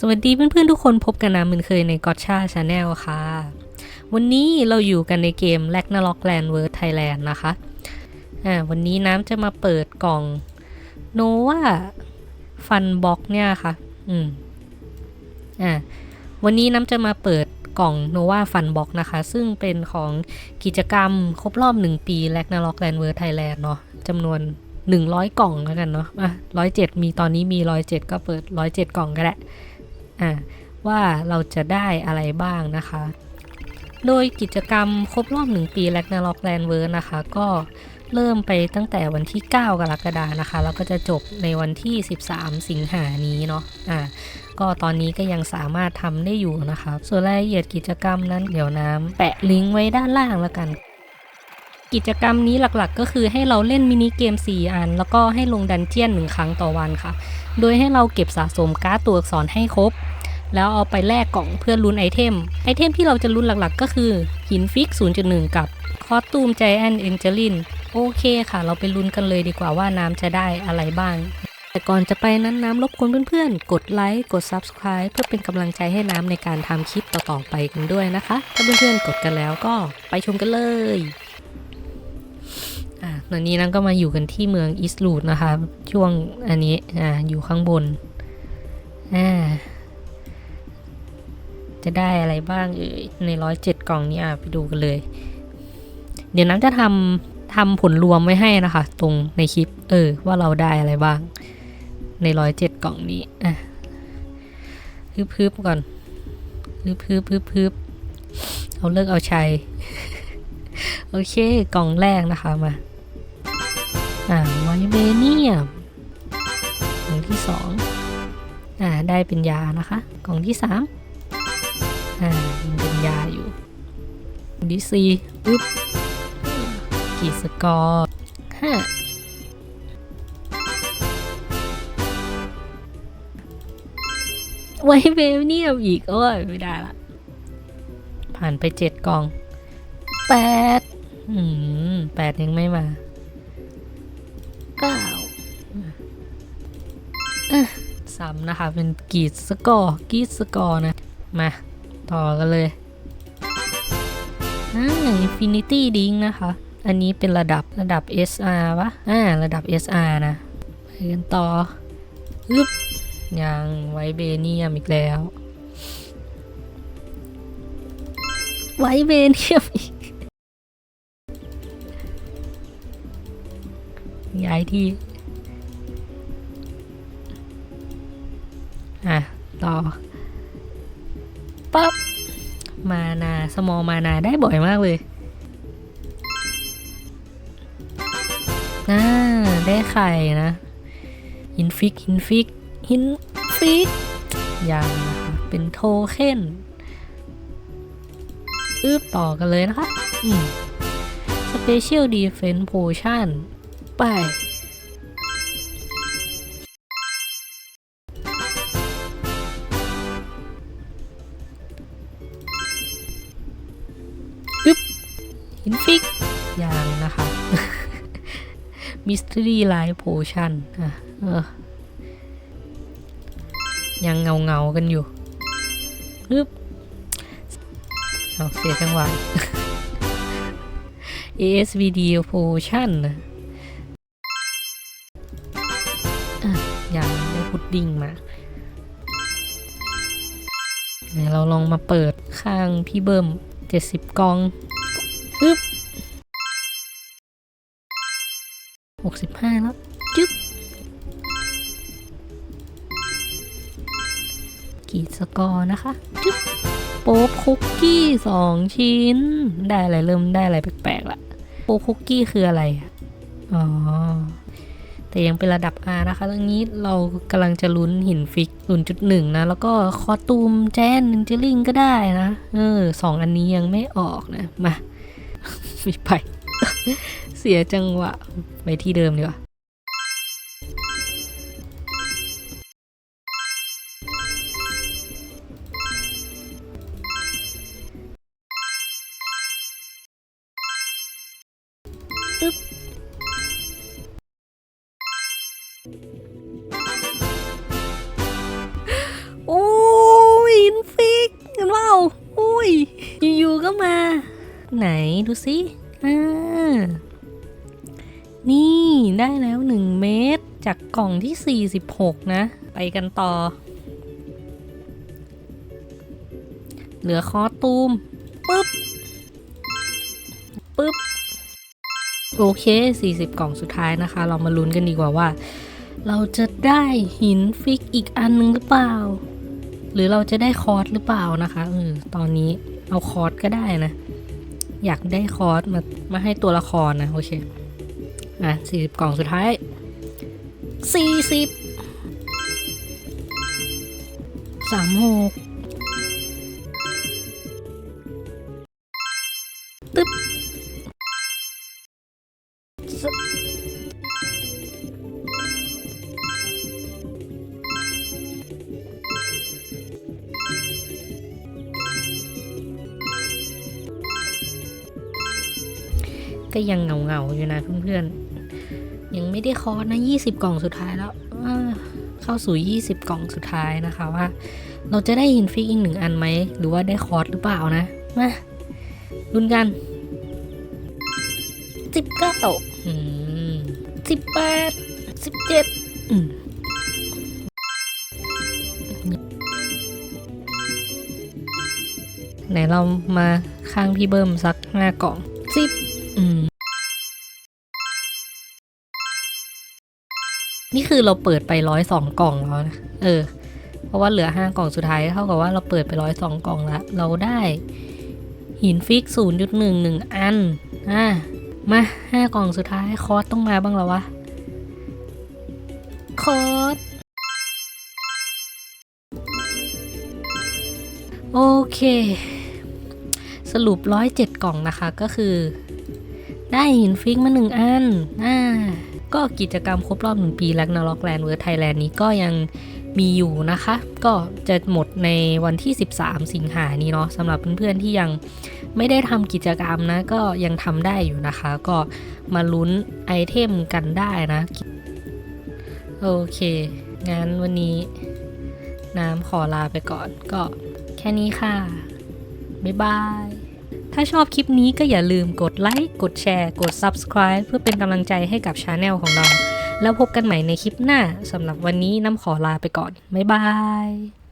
สวัสดีเพื่อนๆทุกคนพบกันนะเหมือนเคยในกอ t ชาชาแนลค่ะ วันนี้เราอยู่กันในเกม l a g n a r o k Land World Thailand นะคะอ่าวันนี้น้ำจะมาเปิดกล่อง Nova Fun Box เนี่ยค่ะ อืมอ่าวันนี้น้ำจะมาเปิดกล่อง Nova Fun Box นะคะ ซึ่งเป็นของกิจกรรมครบรอบ 1 ปี l a g n a r o k Land World Thailand เนาะจำนวน 100 กล่องแล้วกันเนาะอะ107 มีตอนนี้มี 107 ก็เปิด 107 กล่องก็ได้ อ่าว่าเราจะได้อะไรบ้างนะคะ โดยกิจกรรมครบรอบ1ปี l a g n a r o k Land World นะคะ ก็เริ่มไปตั้งแต่วันที่ 9 กรกฎานะคะ แล้วก็จะจบในวันที่ 13 สิงหานี้เนาะอ่าก็ตอนนี้ก็ยังสามารถทำได้อยู่นะคะส่วนรายละเอียดกิจกรรมนั้นเดี๋ยวน้ำแปะลิงก์ไว้ด้านล่างแล้วกัน กิจกรรมนี้หลักๆ ก็คือให้เราเล่นมินิเกม 4 อัน แล้วก็ให้ลงดันเจียนหนึ่งครั้งต่อวันค่ะ โดยให้เราเก็บสะสมการ์ดตัวอักษรให้ครบ แล้วเอาไปแลกกล่องเพื่อลุ้นไอเทม ไอเทมที่เราจะลุ้นหลักๆ ก็คือ หินฟิก 0.1 กับคอสตูมใจแอนเอ็นเจลินโอเคค่ะ เราไปลุ้นกันเลยดีกว่าว่าน้ำจะได้อะไรบ้าง แต่ก่อนจะไปนั้นน้ำรบกวนเพื่อนๆ กดไลค์ กด Subscribe เพื่อเป็นกำลังใจให้น้ำในการทำคลิปต่อๆไปกันด้วยนะคะ ถ้าเพื่อนๆกดกันแล้วก็ไปชมกันเลย ตอนนี้น้ำก็มาอยู่กันที่เมืองอิสลูดนะคะ ช่วงอันนี้อ่าอยู่ข้างบนอ่าจะได้อะไรบ้างเอ่ยในร้อยเจ็ดกล่องนี้อะไปดูกันเลย เดี๋ยวน้ำจะทำทำผลรวมไว้ให้นะคะ ตรงในคลิป เออ ว่าเราได้อะไรบ้าง ในร้อยเจ็ดกล่องนี้อะพึบพึบก่อนพึบพึบพึบพึบเอาเลิกเอาชัย โอเค กล่องแรกนะคะมา อ่าไวเบเนียมกล่องที่สองอ่าได้เป็นยานะคะ กล่องที่สามอ่ายังเป็นยาอยู่ดีซีปึ๊บกี่สกอร์ห้าไวเบเนียมอีก โอ้ย ไม่ได้ละ ผ่านไปเจ็ดกล่องแปดอืมแปดยังไม่มา เก้าอะซ้ำนะคะ เป็นกีดสกอร์กีดสกอร์นะ มา ต่อกันเลยอ่า Infinity Ding นะคะ อันนี้เป็นระดับระดับ SR ปะอ่า ระดับ SR นะไปกันต่ออึ๊บยังไวเบเนียมอีกแล้ว ไวเบเนียมอีก ย้ายที่ อะ ต่อ ปั๊บ มานา สมอมานาได้บ่อยมากเลยน่าได้ไข่นะ หินฟิก หินฟิก หินฟิกยังนะคะเป็นโทเค็นอึบต่อกันเลยนะคะ อืม Special Defense Potion ไปหินฟิกยังนะคะ Mystery Light Potion อะเออยังเงาเงากันอยู่ฮึบเอาเสียจังหวะ ASVD Potion ดิ้งมาเดี๋ยวเราลองมาเปิดข้างพี่เบิ้ม 70 กองฮึบหกสิบห้าแล้ว จึ๊บกีดสกอร์นะคะ จึ๊บโป๊บคุกกี้สองชิ้น ได้อะไรเริ่มได้อะไรแปลกๆละโป๊บคุกกี้คืออะไร อ๋อ แต่ยังเป็นระดับ R นะคะตรงนี้เรากำลังจะลุ้นหินฟิก 0.1 นะ แล้วก็คอตูมแจนนินจลิงก็ได้นะ เออสองอันนี้ยังไม่ออกนะ มาไม่ไป เสียจังหวะ ไปที่เดิมดีกว่าอึ๊บ มา ไหนดูสิอ่านี่ได้แล้วหนึ่งเม็ดจากกล่องที่ 46 นะ ไปกันต่อ เหลือคอตูมปึ๊บปึ๊บ โอเค 40 กล่องสุดท้ายนะคะ เรามาลุ้นกันดีกว่าว่า เราจะได้หินฟิกอีกอันหนึงหรือเปล่า หรือเราจะได้คอร์สหรือเปล่านะคะเออตอนนี้ เอาคอร์สก็ได้นะ อยากได้คอร์สมามาให้ตัวละครนะ โอเค อะ40กล่องสุดท้าย40 36ตึ๊บ ก็ยังเงาเงาๆอยู่นะเพื่อนๆ ยังไม่ได้คอร์สนะ20กล่องสุดท้ายแล้วเข้าสู่20กล่องสุดท้ายนะคะว่า เราจะได้หินฟิกอีกหนึ่งอันไหม หรือว่าได้คอร์สหรือเปล่านะมาลุ้นกันสิบเก้าสิบแปดสิบเจ็ดไหนเรามาข้างพี่เบิ้มสักห้ากล่องสิบ นี่คือเราเปิดไปร้อยสองกล่องแล้วนะ เออ เพราะว่าเหลือห้ากล่องสุดท้ายเท่ากับว่าเราเปิดไปร้อยสองกล่องแล้วเราได้หินฟิกศูนย์จุดหนึ่งหนึ่งอัน อะ มาห้ากล่องสุดท้ายคอสต้องมาบ้างแล้ววะ คอส โอเค สรุปร้อยเจ็ดกล่องนะคะก็คือ ได้หินฟิกมาหนึ่งอันอ่าก็กิจกรรมครบรอบหนึ่งปีแลกนาล็อกแลนด์เวิร์ไทยแลนด์นี้ก็ยังมีอยู่นะคะ ก็จะหมดในวันที่ 13 สิงหานี้เนาะสำหรับเพื่อนๆที่ยังไม่ได้ทำกิจกรรมนะ ก็ยังทำได้อยู่นะคะ ก็มาลุ้นไอเทมกันได้นะ โอเค งั้นวันนี้น้ำขอลาไปก่อน ก็แค่นี้ค่ะ บ๊ายบาย ถ้าชอบคลิปนี้ก็อย่าลืมกดไลค์ กดแชร์ กด Subscribe เพื่อเป็นกำลังใจให้กับชาแนลของเรา แล้วพบกันใหม่ในคลิปหน้าสำหรับวันนี้น้ำขอลาไปก่อน บ๊ายบาย